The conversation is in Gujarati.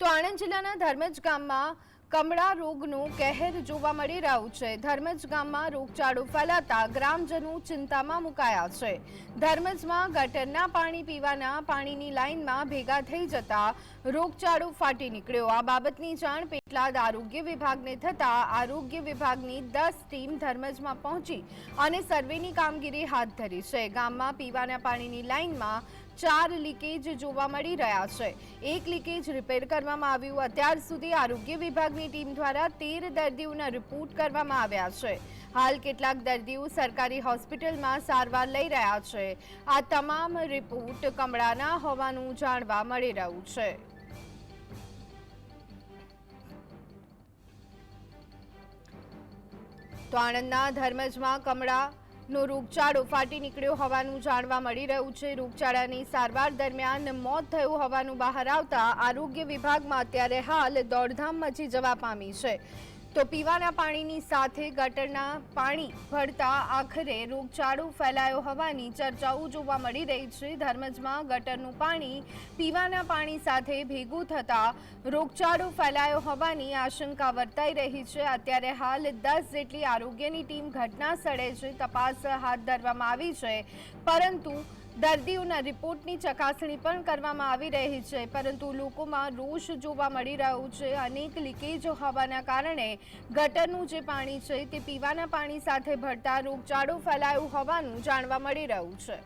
તો આણંદ જિલ્લાના ધર્મજ ગામમાં કમળા રોગનું કહેર જોવા મળી રહ્યું છે. ધર્મજ ગામમાં રોગચાળો ફેલાતા ગ્રામજનો ચિંતામાં મુકાયા છે. ધર્મજમાં ગટરના પાણી પીવાના પાણીની લાઇનમાં ભેગા થઈ જતા રોગચાળો ફાટી નીકળ્યો. આ બાબતની જાણ પેટલાદ આરોગ્ય વિભાગને થતાં આરોગ્ય વિભાગની દસ ટીમ ધર્મજમાં પહોંચી અને સર્વેની કામગીરી હાથ ધરી છે. ગામમાં પીવાના પાણીની લાઇનમાં ચાર લીકેજ જોવા મળી રહ્યા છે. એક લીકેજ રિપેર કરવામાં આવ્યું. અત્યાર સુધી આરોગ્ય વિભાગની ટીમ દ્વારા તેર દર્દીઓના રિપોર્ટ કરવામાં આવ્યા છે. હાલ કેટલાક દર્દીઓ સરકારી હોસ્પિટલમાં સારવાર લઈ રહ્યા છે. આ તમામ રિપોર્ટ કમળાના હોવાનું જાણવા મળી રહ્યું છે. તો આણંદના ધર્મજમાં કમળા નો રોગચાળો ફાટી નીકળ્યો હોવાનું જાણવા મળી રહ્યું છે. રોગચાળાની સારવાર દરમિયાન મોત થયું હોવાનું બહાર આવતા આરોગ્ય વિભાગમાં અત્યારે હાલ દોડધામ મચી જવા પામી છે. તો પીવાના પાણીની સાથે ગટરના પાણી ભરતા આખરે રોગચાળો ફેલાયો હોવાની ચર્ચાઓ જોવા મળી રહી છે. ધર્મજમાં ગટરનું પાણી પીવાના પાણી સાથે ભેગું થતા રોગચાળો ફેલાયો હોવાની આશંકા વર્તાઈ રહી છે. અત્યારે હાલ દસ જેટલી આરોગ્યની ટીમ ઘટના સ્થળે છે. તપાસ હાથ ધરવામાં આવી છે. પરંતુ દર્દીઓના રિપોર્ટની ચકાસણી પણ કરવામાં આવી રહી છે, પરંતુ લોકોમાં રોષ જોવા મળી રહ્યો છે. અનેક લીકેજ હોવાના કારણે ગટરનું જે પાણી છે તે પીવાના પાણી સાથે ભળતા રોગચાળો ફેલાયો હોવાનું જાણવા મળી રહ્યું છે.